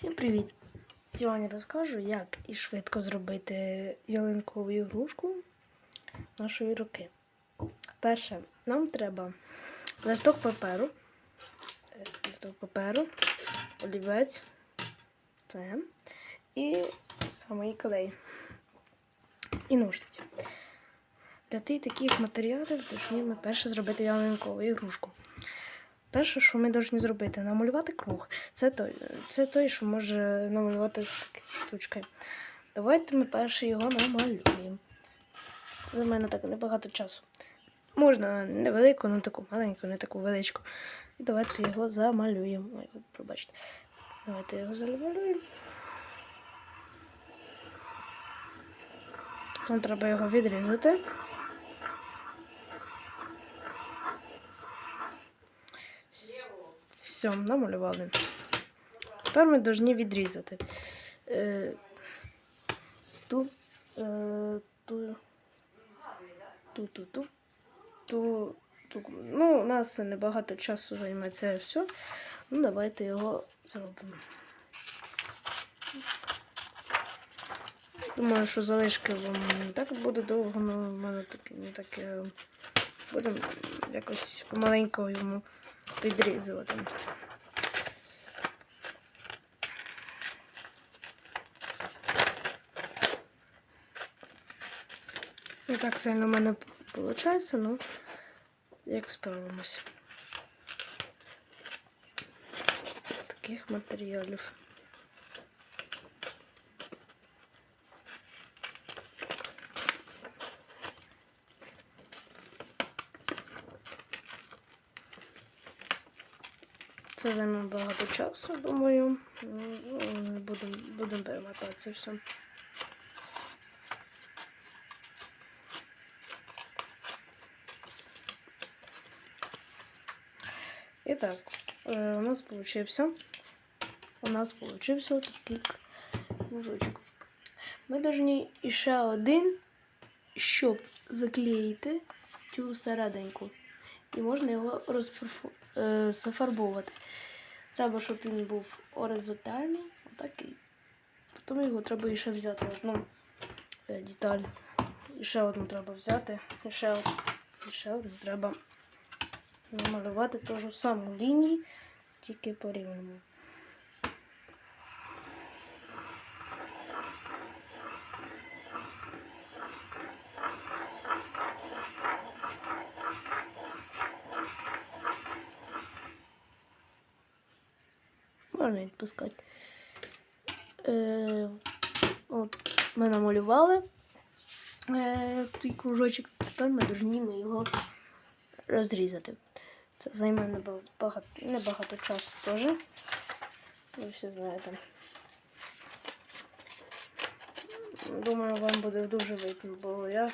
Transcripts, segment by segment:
Всім привіт! Сьогодні розкажу, як і швидко зробити ялинкову ігрушку нашої руки. Перше, нам треба листок паперу, е, листок паперу, олівець, це і самий клей. І ножниці. Для тих таких матеріалів ми перше зробити ялинкову ігрушку. Перше, що ми повинні зробити, намалювати круг. Це той, це той, що може намалювати з такою штучкою. Давайте ми перше його намалюємо. За мене так небагато часу. Можна невелику, не таку маленьку, не таку величку. І давайте його замалюємо. Ой, пробачте. Давайте його замалюємо. Нам треба його відрізати. Все, намалювали. Тепер ми повинні відрізати е, ту, е, ту, ту, ту, ту, ту, ту. Ну, у нас небагато часу займе це все. Ну, давайте його зробимо. Думаю, що залишки вам не так буде довго, але в мене таке не таке. Будемо якось помаленько йому підрізувати. Не так сильно в мене виходить, ну як справимось. Таких матеріалів. Це займе багато часу, думаю. Ну, Будемо будем перемотати це все. І так, е, у нас получився. У нас получився такий кружочок. Ми повинні ще один, щоб заклеїти цю серединку. І можна його розфарфу... е, зафарбовувати. Треба, щоб він був горизонтальний, отакий. Потім його треба ще взяти одну е, деталь. І ще одну треба взяти. І ще, одну, і ще одну треба намалювати ту ж саму лінію, тільки по рівному. Можна відпускати. Е, от, ми намалювали е, той кружочок. Тепер ми повинні його розрізати. Це займе небагато, небагато часу теж. Ви всі знаєте. Думаю, вам буде дуже видно, бо я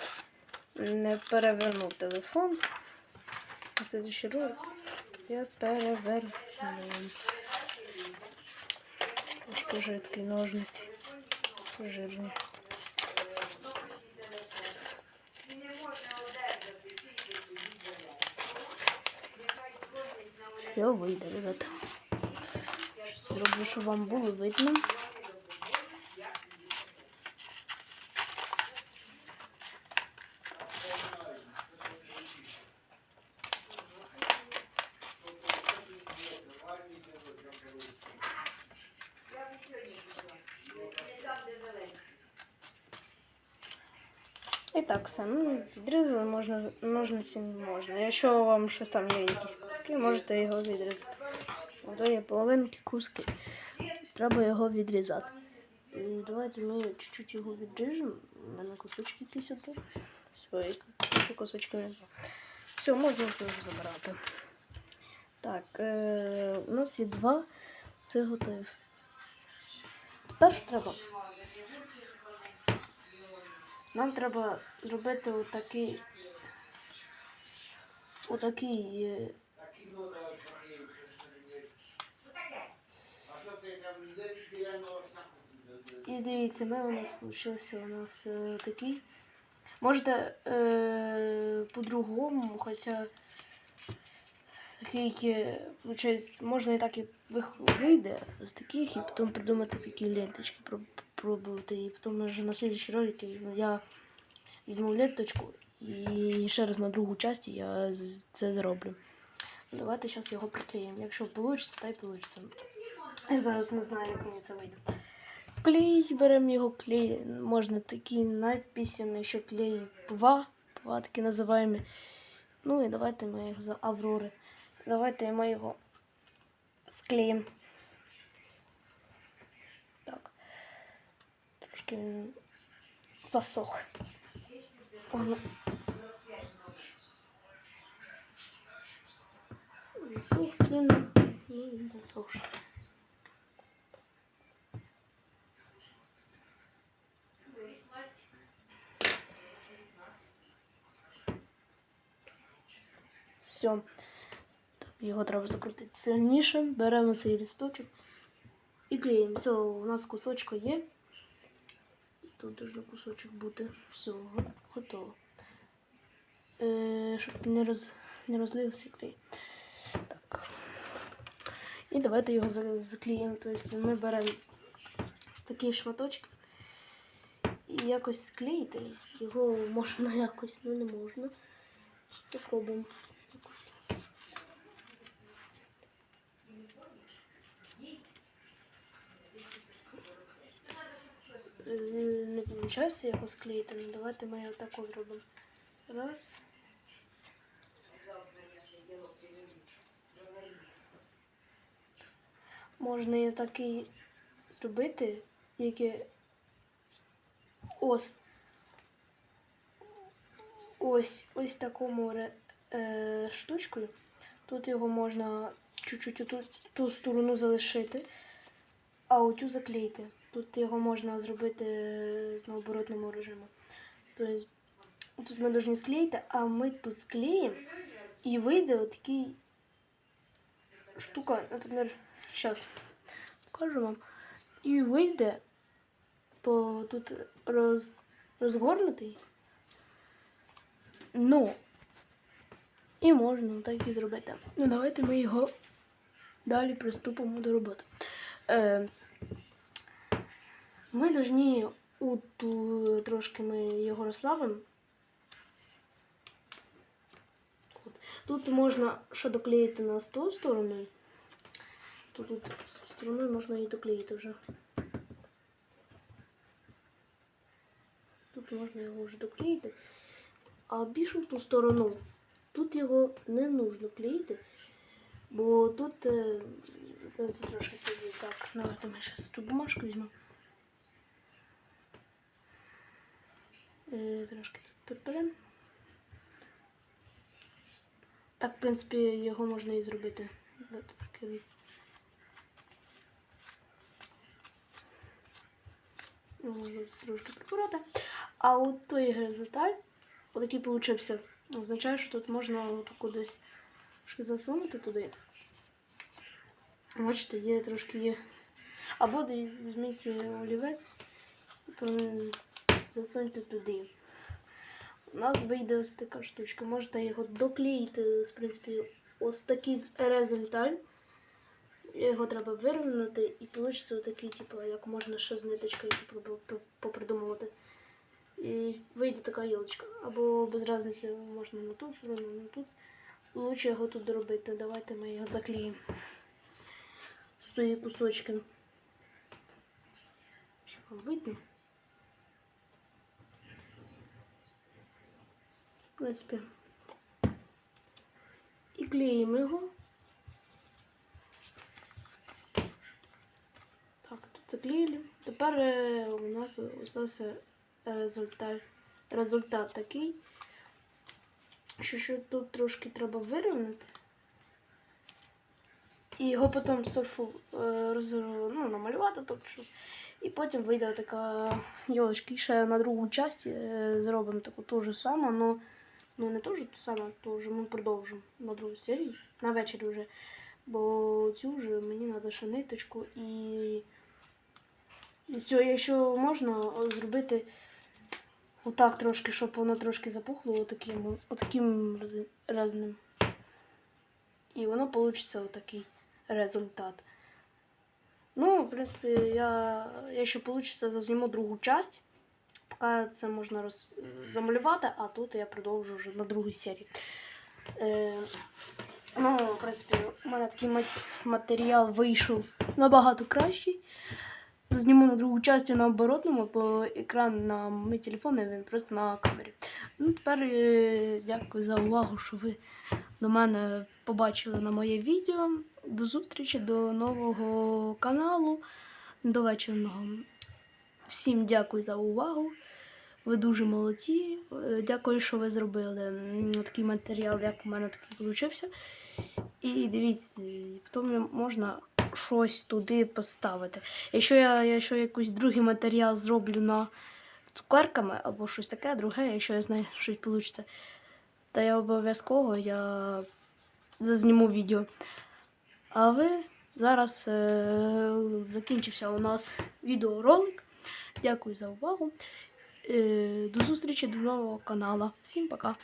не перевернув телефон. На слідчий ролик я переверну. Жидкий ножниці. Жирні. Все вийде, ребята. Зроблю, щоб вам було видно. Так все. Ну, відрізали можна, ножниці не можна. Якщо вам щось там є якісь куски, можете його відрізати. Ото є половинки куски. Треба його відрізати. І давайте ми чуть-чуть його відріжемо. У мене кусочки якісь ото. Все, і кусочки не Все, можна вже забирати. Так, е- у нас є два. Це готові. Перше треба. Нам треба зробити отакий. Отакий. е, І дивіться, ми у нас вийшов у нас е, такий. Можете е, по-другому, хоча такий, е, виходить, можна і так і вийде з таких, і потім придумати такі ленточки, пробувати. І потім вже на слідчі ролики я візьму ленточку і ще раз на другу часті я це зроблю. Давайте зараз його приклеїмо. Якщо вийде, то й вийде. Я зараз не знаю, як мені це вийде. Клей, беремо його клей. Можна такі надписями, що клей ПВА, ПВА такі називаємо. Ну і давайте ми їх за Аврори. Давайте ми його склеїмо. Так. Трошки засох. Засох сильно. Ну, він засох. Все. Його треба закрутити сильніше. Беремо цей лісточок і клеїмо. Все, у нас кусочко є. Тут должен кусочок бути. Все, готово. Е, щоб не, роз, не розлився клей. Так. І давайте його заклеїмо. Тобто ми беремо такий шматочок і якось склеїти. Його можна якось, ну не можна. Попробуємо Не виходить його склеїти, ну давайте ми його тако зробимо. Раз. Можна і такий зробити, яке ось ось ось такому е, штучкою. Тут його можна чуть-чуть ту, ту сторону залишити, а оцю заклеїти. Тут його можна зробити з наоборотним режимом. Тобто тут ми повинні склеїти, а ми тут склеїмо і вийде отакий штука, наприклад, зараз покажу вам. І вийде по тут роз, розгорнутий. Ну, і можна так і зробити. Ну, давайте ми його далі приступимо до роботи. Е, ми повинні у ту, трошки ми його розслабимо. Тут можна ще доклеїти на ту сторону. Тут, тут з стороною можна і доклеїти вже. Тут можна його вже доклеїти. А більше в ту сторону. Тут його не нужно клеїти, бо тут це трошки слідує. Так, давайте ми зараз ту бумажку візьмемо. Трошки тут підберемо. Так, в принципі, його можна і зробити. Трошки Можна трошки прибирати. А от той результат, отакий получився, означає, що тут можна кудись трошки засунути туди. Бачите, є трошки є. Або візьміть олівець і про- засуньте туди. У нас вийде ось така штучка. Можете його доклеїти, в принципі, ось такий результат. Його треба вирівняти і вийде отакий, типу, як можна ще з ниточкою попробу- попридумувати. І вийде така ялочка. Або без різниці можна на ту сторону, на тут. Лучше його тут доробити. Давайте ми його заклеїмо. З тої кусочки. Вам видно. В принципі. І клеїмо його. Так, тут заклеїли. Тепер е, у нас остався результат, результат такий, що, що тут трошки треба вирівняти. І його потім сорфу е, ну, намалювати тут щось. І потім вийде така йолочка. І ще на другу часті е, зробимо таку ту ж саму, ну, ну не ту ж ту саму, то вже ми продовжимо на другу серію, на вечір вже. Бо цю вже мені треба ще ниточку і. З цього, якщо можна, зробити отак трошки, щоб воно трошки запухло отаким, отаким разним. і воно вийде отакий результат. Ну, в принципі, я, якщо вийде, зазніму другу часть. Поки це можна роз... замалювати, а тут я продовжу вже на другій серії. Е, ну, в принципі, у мене такий мат- матеріал вийшов набагато кращий. Зазніму на другу часті на оборотному, бо екран на мій телефон, він просто на камері. Ну, тепер е, дякую за увагу, що ви до мене побачили на моє відео. До зустрічі, до нового каналу, до вечірного. Всім дякую за увагу. Ви дуже молодці. Е, Дякую, що ви зробили такий матеріал, як у мене такий получився. І дивіться, потім можна щось туди поставити. Якщо я якщо якийсь другий матеріал зроблю на цукерками або щось таке, друге, якщо я знаю, що вийде, то я обов'язково я зазніму відео. А ви зараз е, закінчився у нас відеоролик. Дякую за увагу. Е, до зустрічі до нового каналу. Всім пока!